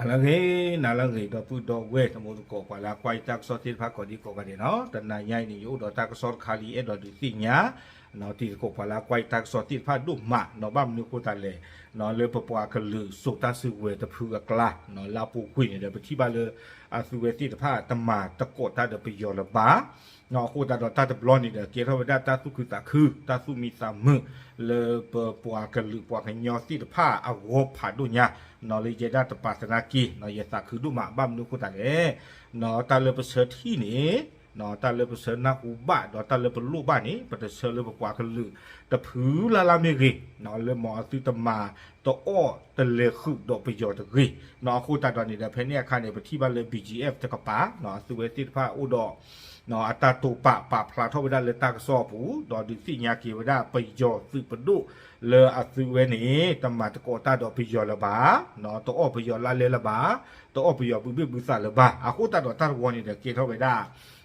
နာလငေနာလငေတော့ပုတော့ဝဲတမို့ကိုကွာလာကွိုက်တက်ဆော့တိဖာကိုဒီကိုကတဲ့နော်တနညိုင်းနေယူတော့တက်ဆော့ခါလီအဲ့တော့ဒီတိညာနော်တီကိုကွာလာကွိုက်တက်ဆော့တိဖာဒုမနော်ဘာမနုကိုတလေနော်လေပပွားကလူစုတဆူဝဲတဖူကလာနော်လာပူခွင်းတဲ့ပတိပါလေအဆူဝဲတိတဖာတမတကောတာဒပယောလ のほうだろただブロニーだけどだたすくさくたすみさむるぷぷわかるぷわかにょしるぱあごぱどにゃのりじだたぱさなきのやさくどまばむぬこだれのたるぷしょきね ဒတာစုကုတာခူတာစုမီစာမလေပပွားကလူပွားကညောတိတဖာအဝဖာဒုညာနော်လေကြတာတပါစနာကီနော်ယတာခူဒုမဘာမနုကိုတလေနော်တာလေပစတီနေနော်တာလေပစနာကူဘာတော့တာလေပလူဘာနေပတဆလေပပွားကလူတဖူလာလာမေရီနော်လေမောတိတမာတော့အော်တလေခုတော့ပယောတရီနော်ခုတာတော့နေတဲ့ဖဲနေအခါနေပတိပါလေ BGF တကပါနော်သူဝဲတိတဖာဥတော့နော်အတတူပပဖလာထောဝဒလေတက်ဆောဘူးဒေါ်ဒီစီညာကေဝဒပယောစုပဒုလေအသူဝဲနေတမတ်ကောတာတော့ပယောလပါနော်တော့အပယောလာလေလပါတော့အပယောဘူးဘူးစလပါအခုတတော့တရဝနေတဲ့ကေထောဝဒ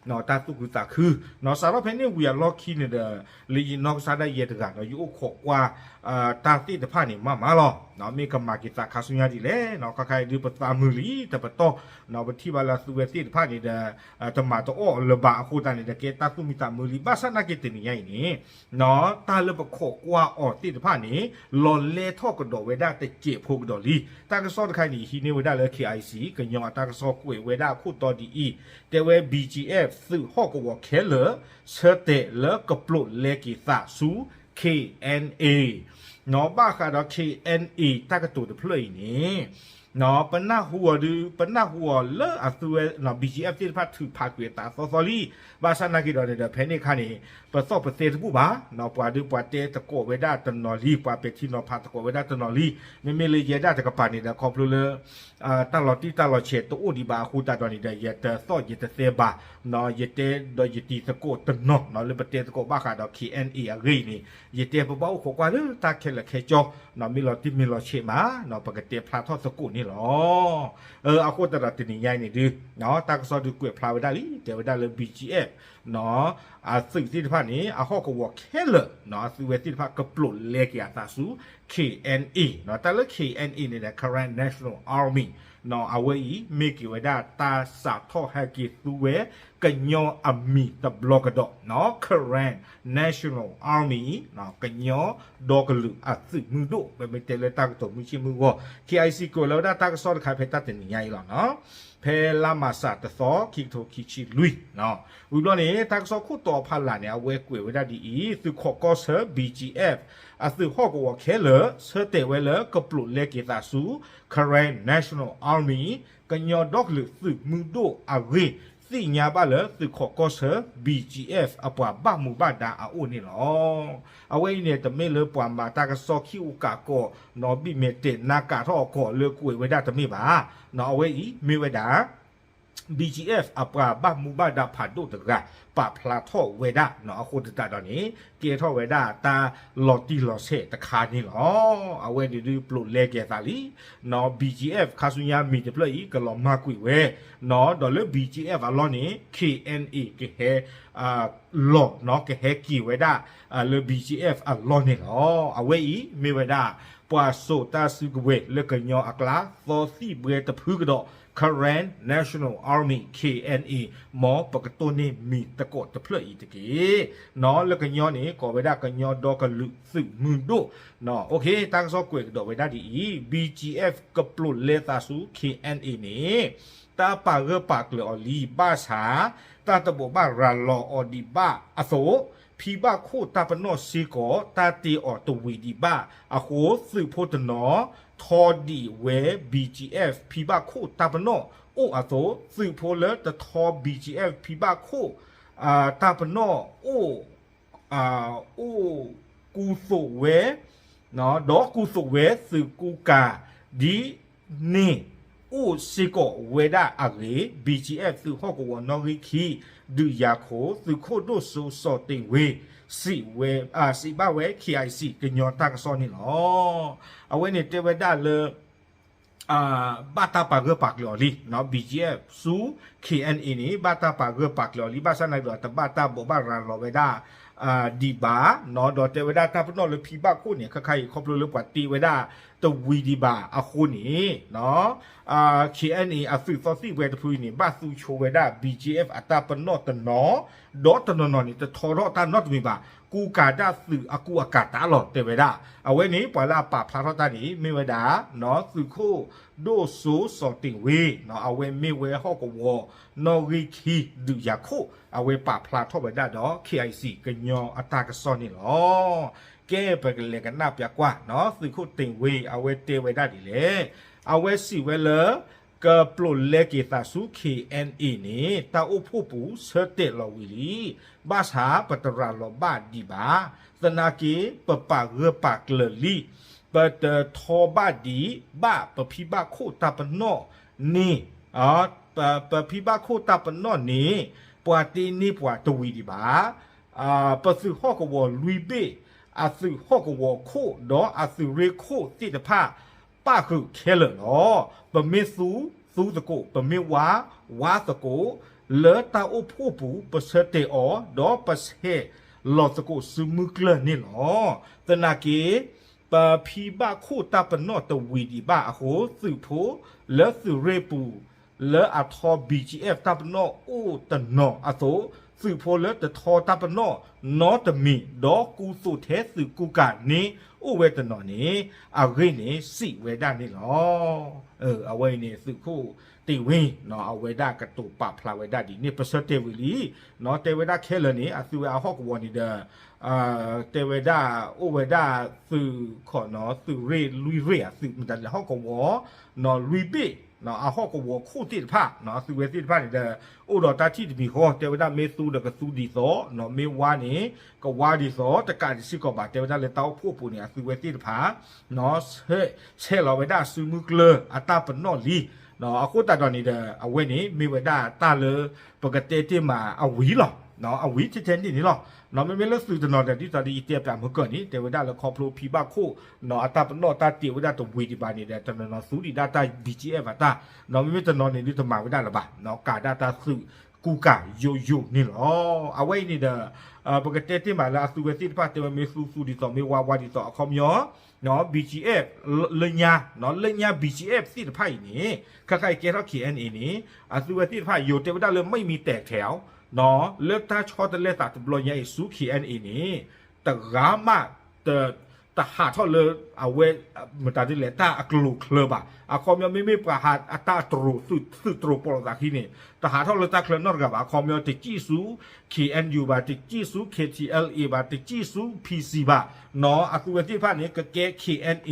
နော်တတုကုတခုနော်စာရဖဲနေဝီယာလော့ခီနေတဲ့လီနော်စာဒရဲ့တကနော်ယူခော့ကွာ အာတာတိတဖာနေမမလောနော်မေကမာကိတာခါဆုညာဒီလေနော်ခခိုင်ဒီပတာမူလီတပတော့နော်ပတိပါလာစုဝဲတိတဖာနေတဲ့တမတော့အော်လဘာအခုတနေတဲ့ကေတာသူမီတာမူလီဘာစနာကေတင်ညိုင်နေနော်တာလပခော့ကွာအော်တိတဖာနေလော်လေထော့ကတော့ဝဲဒါတကြေဖို့ကတော့လီတာကစောတခိုင်နီဟီနေဝဲဒါလေ KIC ကညောတာကစောကွေဝဲဒါခုတော်ဒီအီတဲဝဲ BGF စုဟော့ကောခဲလဆတဲ့လကပလုလေကီ သာစု KNA နော်ဘာခါတော့ KNA တကတူတဖလို့နေ နော်ပနဟူဝဒပနဟူဝလအသူဝဲနော် BGF တိဖတ်သူဖတ်ကွေတာဆော်ဆော်လီဘာစနာကီတော့တဲ့ဖဲနေခါနေပစော့ပစေတပူပါနော်ပွာဒူပွာတဲတကောဝဲဒါတနော်လီပွာပက်တီနော်ဖတ်တကောဝဲဒါတနော်လီမေမေလေရဒါတကပါနေတဲ့ခေါပလူလအာတလော်တီတလော်ချေတူဒီဘာခူတာတော့နေတဲ့ရတစော့ရတစေဘာနော်ရတဲတော့ရတီတကောတနော်နော်လေပတဲတကောဘာခါတော့ KNA အဂိနေရတဲပပောက်ခေါ်ကွာလေတာခဲလခဲကြောနော်မီလော်တီမီလော်ချေမာနော်ပကတဲဖလာထော့စကုนี่หรอเออเอาโคตรระตินิยายนี่ดิเนาะตากซอดูเกวพลาไปได้ลิเดี๋ยวไปได้เลย BGF เนาะอ่าสิ่งที่ผ่านนี้อาข้อกวอกแค่เลยเนาะสิ่งที่ผ่านกรปลดเลีกียตาสู KNE เนาะแต่ละ KNE นี่ยนะ Current National Army เนาะเอาไว้มีกี่ไว้ได้ตาสาท่อแฮกิสูเว ကညောအမီတဘလော့ကတော့နော် Current National Army နော်ကညောဒေါကလူအသိမှုတို့ပဲမတဲလက်တာကတော့မြရှိမှုကို KIC ကိုလောဒါတာကစောတခိုင်ဖက်တတ်တင်ညိုင်းလောနော်ဖဲလာမဆာတသောခိထိုခိချီလူနော်ဦးလောနေတာကစောခုတော်ဖလာနေအဝဲကွေဝဒါဒီဤသူခော့ကောဆာ BGF အသူဟော့ကောခဲလဆတဲ့ဝဲလကပလုလေကေတာစု Current National Army ကညောဒေါကလူသူမှုတို့အဝေး သိညာပါလေသူခော့ကောဆာ BGF အပွားဘမှုဘဒါအိုနေလောအဝဲနေတမေလပွားမာတာကစောခိဥကာကောနော်ဘိမေတေနာကာထောကောလေကွေဝဒါတမေပါနော်အဝဲဤမေဝဒါ BGF အပရာဘမူဘဒဖာဒုတကပပလာထောဝေဒနော်အခုတတတော့နေကေထောဝေဒတာလော်တီလော်ဆေတခါနေလောအဝဲဒီဒီပလုလေကေသာလီနော် BGF ခါဆုညာမီတပလီကလောမကွေဝဲနော်ဒေါ်လ BGF အလောနေ KNA ကေဟဲအာလော်နော်ကေဟဲကီဝေဒအလ BGF အလောနေလောအဝဲဤမေဝေဒပွာဆိုတာစုကဝဲလကညောအကလာသောစီဘွေတဖူးကတော့ Current National Army KNA မောပကတိုနေမီတကောတဖလီတကေနော်လကညောနေကောဝေဒကညောဒေါကလူစုမွန်ဒိုနော်โอเคတန်းစောကွေတော့ဝေဒဒီ BGF ကပလုလေတာစု KNA နေတာပါရပါကလောလီဘာစာတာတဘောဘာရာလောအော်ဒီဘာအသောဖီဘခိုတာပနောစီကိုတာတီအော်တဝီဒီဘာအခုစုဖို့တနော် ထော်ဒီဝဲ BGF ဖီဘခိုတာပနောအိုအသောစုဖို့လေတထော် BGF ဖီဘခိုအာတာပနောအိုအာအိုကူဆိုဝဲနော်ဒေါ်ကူဆိုဝဲစုကူကာဒီနေအိုစီကိုဝဲဒါအဂေ BGF သူဟော့ကောနော်ဂီခီဒူယာခိုသူခိုဒိုဆူစောတင်ဝေ စီဝဲအာစီဘဝဲ KIC ကညောတာကစောနေလောအဝဲနေတေဝဒါလေအာဘာတာပါဂပတ်လော်လီနော် BGF စု KNA နေဘာတာပါဂပတ်လော်လီဘာစနိုင်တော့တဘာတာဘောဘာရာလောဝဲဒါ အာဒီဘာနော်ဒေါ်တေဝဒတာပနောလေဖီဘခုနေခခိုင်ခေါပလိုလေပွားတီဝဒတဝီဒီဘာအခုနေနော်အာ KNA အဖီဖစီဝဲတဖူနေဘာစုချိုဝဒ BGF အတာပနောတနောဒေါ်တနောနော်နေတထော်တော့တာနော့မီ ဘာကူကာဒစုအကူအကာတာလောတေဝဒအဝဲနေပွာလာပါဖလာတော့တာနေမေဝဒနော်စုခိုဒိုဆိုစောတင်ဝေနော်အဝဲမေဝဲဟော့ကဝနော်ဂီခီဒူယခုအဝဲပါဖလာတော့ဝဒတော့ KIC ကညောအတာကစောနေလောကဲပကလေကနာပြကွာနော်သူခုတင်ဝေးအဝဲတေဝဲဒတ်ဒီလေအဝဲစီဝဲလ ကပလိုလေကေတာစု KNE နေတာအဖို့ပူဆတဲ့လော်ဝီလီဘာသာပတရာလောဘာဒီဘာသနာကေပပရပကလလီပတထောဘာဒီဘာပဖိဘာခိုတာပနောနေအော်ပဖိဘာခိုတာပနောနေပွာတီနေပွာတဝီဒီဘာအာပစုဟော့ကဝလူဘေအစုဟော့ကဝခိုတော့အစုရေခိုတိတဖပခုခဲလောပမေစု သူတကိုပမေဝါဝါတကိုလေတာအဖို့ပူပစတေအောဒေါပစဟေလောတကိုစုမှုကလနေလောတနာကေပဖီဘခုတပနောတဝီဒီဘအဟိုသူဖိုလေသူရေပူလေအထော BGF တပနောအိုတနောအသော ลนี่เนาะตะนาเกปะพีบะโคตาปะนอตะวีดีบะอะโหสึโพเลอสึเรปูเลออะทอ BGF ตาปะนอโอตะนออะโซ สื่อโพลตทอตาปนอนอตมีดอกูสุเทสื่อกูกะนี้อุเวตนอนี้อาเรนี่สิเวดานี่หรอเออเอาไว้นี่สื่อคู่ติวิเนาะเอาเวดากระตุปะพลาเวดาดีนี่ประเสริฐเทวิลีเนาะเตเว နော်အဟော့ကိုဝခုတိဖာနော်စုဝဲတိဖာနေတဲ့ဥတော်တာတိတမီဟောတေဝဒမေစုတကစုဒီသောနော်မေဝါနေကဝါဒီသောတကတိရှိကောပါတေဝဒလေတောက်ဖို့ပူနေစုဝဲတိဖာနော်ဆဲဆဲလောဝဒစုမှုကလအတပနောလီနော်အခုတတ်တော်နေတဲ့အဝဲနေမေဝဒတာလပကတိတိမှာအဝီလော နော်အဝီချစ်တဲ့နေလောနော်မမေလစုတနော်တဲ့ဒီတဒီအတက်ပြမကောနိတေဝဒလခေါပလိုဖီဘခိုနော်အတပနောတာတေဝဒတဝီဒီပါနေတဲ့တနော်စုဒီဒတာ BGF တာနော်မမေတနော်နေဒီတမဝဒလပါနော်ကာဒတာစုကူကာယိုယိုနေလောအဝိနေတဲ့ပကတေတိမာလာစုဝစီတပါတေဝမေစုစုဒီတော့မေဝါဝါဒီတော့အခေါမျောနော် BGF လညာနော်လညာ BGF สิတဖိုင်နေခက်ခိုက်ကဲတော့ KNA နေအစုဝစီတဖိုင်ယိုတေဝဒလ နော်เลือกถ้าชอตเลตัดบลอยไอซูขีแอนอีนี่แต่รามาแต่แต่หาเท่าเลยเอาเวมันตาดิเลต้าอกลูเคลบะอะคอมยังไม่ไม่ประหารอัตาตรูสุดสุดตรูปรจากที่นี่แต่หาเท่าเลยตาเคลนอร์กับอะคอมยังติดจี้ซูขีแอนยูบะติดจี้ซูเคทีเอลเอบะติดจี้ซูพีซีบะเนาะอะกูเวที่ผ่านนี้ก็เกะขีแอนเอ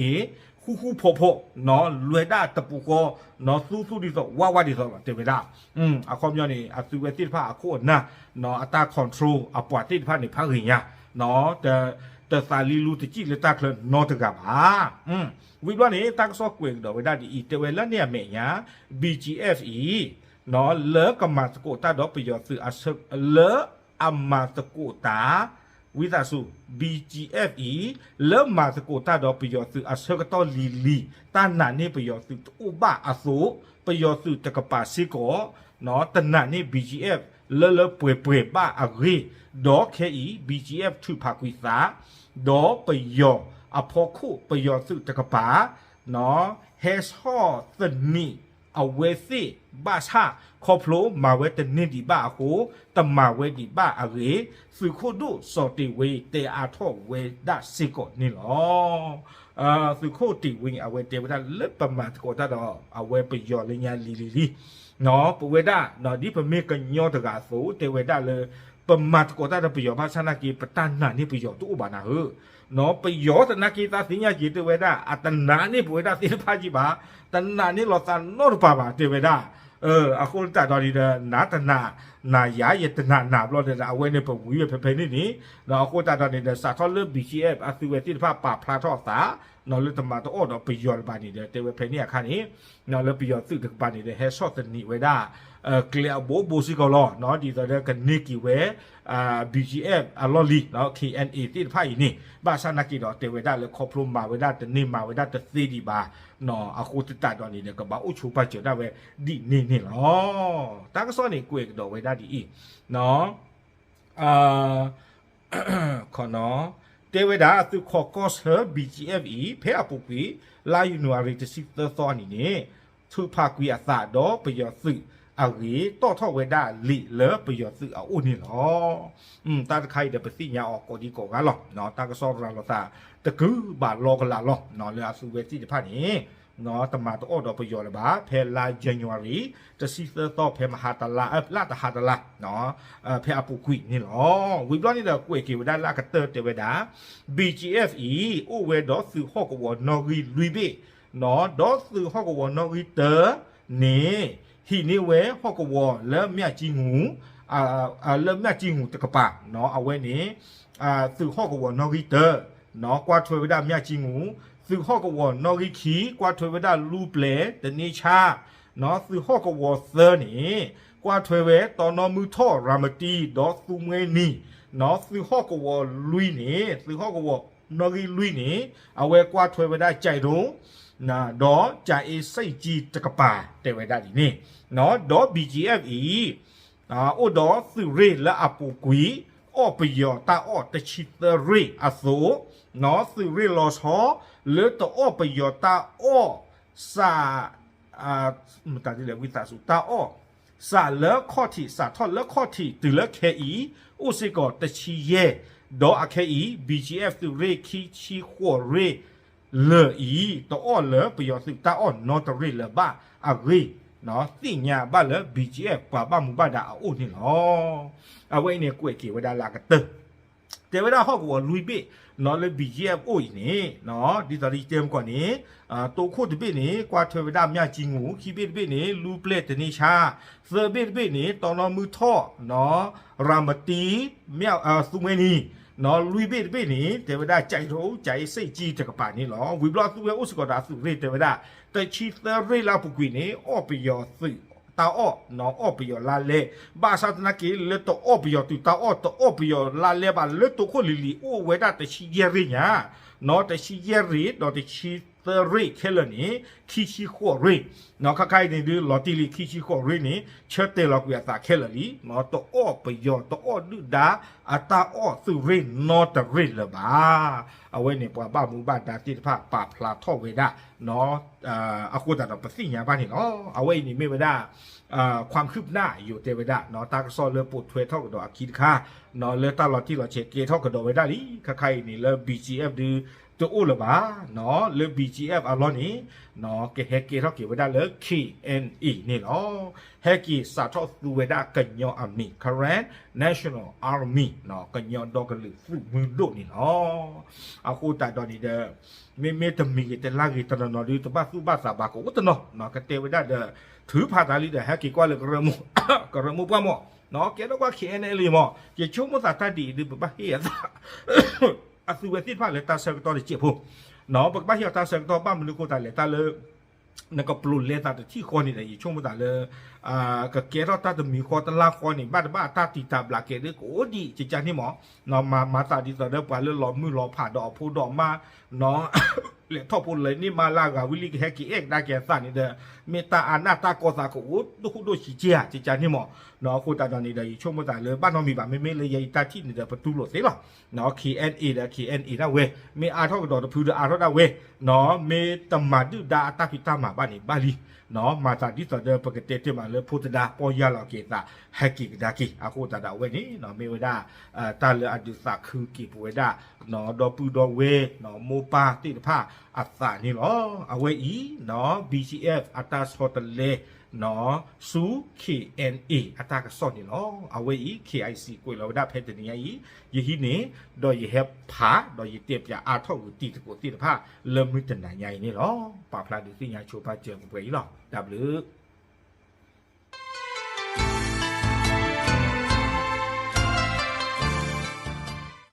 ခုခုဖို့ဖို့နော်လွယ်တာတပူကောနော်စူးစူးဒီဆိုဝါဝါဒီဆိုတေဝဒอืมအခေါမျောနေအစုဝတိဖာအခုနာနော်အတာ control အပွားတိဖာနေဖာရင်ရနော်တတသလီလူတကြည့်လက်တာကလနော်တကပါอืมဝိဘနေတက်ဆော့ကွေတော့ဝဒဒီတေဝဲလက်နေမေညာ BGFE နော်လေကမတ်ကိုတာတော့ပြရစအစလေအမတ်ကိုတာ ဝိသစု BGFE လေမတ်ကိုတာတော့ပြရစအစကတော့လီလီတာနာနေပြရစဥပအဆိုပြရစတကပါစီကိုနော်တနာနေ BGF လေလေပွေပွေပါအဂီဒေါ် KE BGF ထုဖာကွီစာဒေါ်ပယောအဖို့ခုပယောစုတကပါနော် has hot the ni အဝဲစီဘာသာခေါပလိုမာဝဲတနစ်ဒီဘာဟုတမဝဲဒီဘာအရေစုခုဒုစောတိဝေတေအာထောဝဲဒစိကောနီလောအာစုခုတိဝင်းအဝဲတေဝဒလက်ပမတ်ကိုတတော့အဝဲပယောလညာလီလီလီနော်ပဝေဒနော်ဒီပမေကညောတကဆိုတေဝဒလေပမတ်ကိုတတော့ပယောဘာသနာကေပတနာနိပယောတူဘာနာဟ နော်ပယောတနာကေတာစညာကြီးတေဝဒအတနာနိပဝေဒသေဖာကြီးပါတနာနိလောသနောပါပါတေဝဒเออအခုတတော်ဒီနာတနာနာရယတနာနာဘလို့တဲ့အဝဲနေပဝီဖဖနေနေတော့အခုတတော်နေတဲ့စာထောလ BCF အသူဝဲတိဖပါဖလာတော့သာနော်လတမတော့အော်တော့ပယောပါနေတဲ့တေဝဖနေအခါနေနော်လပယောသူတပါနေတဲ့ headshot နေဝဲတာအဲ ကလျာဘိုဘိုစီကောလောနော်ဒီတော့ကနေကီဝဲအာ BGF အလော်လီနော် KNA တိဖိုင်နေဘာသာနာကီတော့တေဝဒါလေခေါပလိုမာဝဒါတနေမာဝဒါတသေဒီပါနော်အခုတတတော်နေကဘာအချိုပါကြတာပဲဒီနေနေလောတာကစောနေကွေတော့ဝဲဒါဒီနော်အာခေါနော်တေဝဒါသူခေါ်ကော့စ်ဟ BGFE ဖဲအပူပီလာယူနွာရီတစီသောနီနေသူဖာကွီအသာတော့ပ เอาอีต่อท่อเวด้าลิเลิฟประโยชน์สื่อเอาอุ่นนี่หรออืมตาใครเดี๋ยวไปสิยาออกก็ดีกว่ากันหรอกเนาะตาก็ซอกราลตาตะกือบาดรอกันละหรอกเนาะเรือสุเวที่จะพานี้เนาะตมาตัวอดประโยชน์ละบาเพลาเจนัวรีจะซีเตอร์ต่อเพมหาตลาเออลาตหาตลาเนาะเออเพอปุกุยนี่หรอวิบล้อนี่เดี๋ยวกุยเกี่ยวได้ลากเตอร์เตเวดา BGF อีอู้เวดอสื่อฮอกวอนอรีลุยเบเนาะดอสื่อฮอกวอนอรีเตอร์นี่ ဟိနေဝဲဟော့ကဝလဲမြတ်ကြီးငူအာအာလဲမြတ်ကြီးငူတကပါနော်အဝဲနေအာသူဟော့ကဝနော်ဂီတနော်ကွာထွေဝဒါမြတ်ကြီးငူသူဟော့ကဝနော်ဂီခီကွာထွေဝဒါလူပလေတနေချာနော်သူဟော့ကဝသနေကွာထွေဝဲတော်နော်မူထော့ရာမတီဒေါ်သူငွေနီနော်သူဟော့ကဝလွီနေသူဟော့ကဝနော်ဂီလွီနေအဝဲကွာထွေဝဒကြိုက်တော့ နာတော့ကြိုက်အေးစိတ်ကြီးတကပါတေဝဒဒီနေနော်တော့ BGFE အာအိုတော့သူရေလာအပူကွီအော်ပယောတာအော်တချီတရေအဆိုနော်သူရေလောဆောလေတော့အော်ပယောတာအော်စာအာမတတိလေဝိတာစုတာအော်စာလခော့တီစာထော့လခော့တီတူလခဲဤဥစေကောတချီရဲ့ဒေါ်အခဲဤ BGF သူရေခီချီခေါ်ရေ လေဤတော့လေပယောစစ်တာအော်နော်တရေလဘာအဂေနော်သိညာဘာလေ BGF ပါပါမူပါဒါအိုနေလောအဝိနေကွေကေဝဒါလာကတတေဝဒါဟောက်ကိုလူပိနော်လေ BGF အိုနေနော်ဒီတရီတမ်ကွာနေအာတိုခုတပိနေကွာထွေဝဒါမြကြီးငူခီပိတပိနေလူပလက်တနေချာသပိတပိနေတော်တော်မူထော့နော်ရာမတီမြောက်အာစုမွေနီ နော်လူပိတပိနေတေဝဒါကြိုက်တော့ကြိုက်စိတ်ကြီးတကပါနေလောဝီဘလော့သူရဲ့ဥစကောဒါစုရေတေဝဒါတချီသရေလာပုကွေနေအော်ပယောသိတာအော့နော်အော့ပယောလာလေဘာသာတနာကေလေတော့အော့ပယောတူတာအော့တော့အော့ပယောလာလေဘာလေတော့ခိုလီလီအိုဝဲတာတချီရရညာနော်တချီရရတော့တ ตอรี่เคลนี้คิชิโครีเนาะข้าใครในดูลอตเลี่คิชิโครีนี้เชื่อเตลอกเวียตาเคลนี้เนาะตัวอ้อไปยอตัวออดื้ดาอัตาอ้อสุรินนอตเรินละบ้าเอาไว้ในปว่าบ้านมูบ้านดาจิตภาคปราบพลาท่อเวดาเนาะอ่ออากูตัดออกปสิญญาบ้านเนาะเอาไว้ในไม่เวดาอ่อความคืบหน้าอยู่เตเวดาเนาะตากซอเลือปวดเทวท่ากระโดอคิดค่ะเนาะเลือตาลอดที่เราเช็เกเท่ากระโดดกเวดาลิข้าใครนี่เรือ BGF ดื้อ ตัวอู้หรือบ้าเนาะหรือ BGF อ่ะล้อนี้เนาะเกเฮกีเราเกี่ยวได้เลย KNE นี่เนาะเฮกีสาทอสูเวดากันยออามี current national army เนาะกันยอดอกกันหรือฟูมือโดนี่เนาะเอาคู่แต่ตอนนี้เด้อมีเมตมีแต่ลากีตอนนอดีตบ้าสู้บ้าสาบากอุตโนเนาะกันเตวได้เด้อถือภาษาลิเด้อเฮกีกว่าเลยกระมุกระมุกว่าหมอเนาะเกี่ยวกับ KNE เลยหมอจะช่วยมุสาตาดีหรือบ้าเฮีย อาสุเวติพักเลยตาเซกตอร์เจ็บพวกเนาะปกป้าเหี่ยวตาเซกตอร์บ้านมันลูกตายเลยตาเลยนั่นก็ปลุกเลยตาที่คนนี่แหละช่วงมันตาเลยอ่าก็เกลอตาจะมีคอตลาคอนี่บ้านบ้านตาตีตาบลาเกลือโอ้ดีจิจานี่หมอเนาะมามาตาดีตาเด้อไปเลยล้อมมือล้อผ่าดอกผู้ดอกมาเนาะလေထောက်ဖို့လေနိမာလာကဝီလီဟက်ကီ ek da ke sa ni de meta ana ta ko sa ko wo du hu do chi chi ha chi cha ni mo no ko ta da ni de yi chomo ta le ba no mi ba me me le yi ta ti ni de pa tu lo se lo no KNA da KNA da we me a thok do da phu da a thok da we no me ta ma du da ta pi ta ma ba ni ba li နော်မာတာဒီတော့ပကတဲ့တဲ့မှာလေဖုတဒါပေါ်ရလောက်ကေတာဟက်ကီဒါကီအခုတဒါဝဲနီနော်မေဝဒါအာတာလအဒုစာခုကီပွေဒါနော်ဒေါ်ပူဒေါ်ဝဲနော်မိုပါတိတဖအသာနီလောအဝဲဤနော် BCF အတာဆောတလေ နော်စု KNA အတာကစောနီလောအဝဲဤ KIC ကိုလောဒါဖက်တနီယီယဟိနေဒေါ်ယဟက်ဖာဒေါ်ယတေပြအာထောက်တီတကိုတိတဖလမွတန်နိုင်ယိုင်နီလောပါဖလာဒီသိညာချိုပါကျေပွေလော W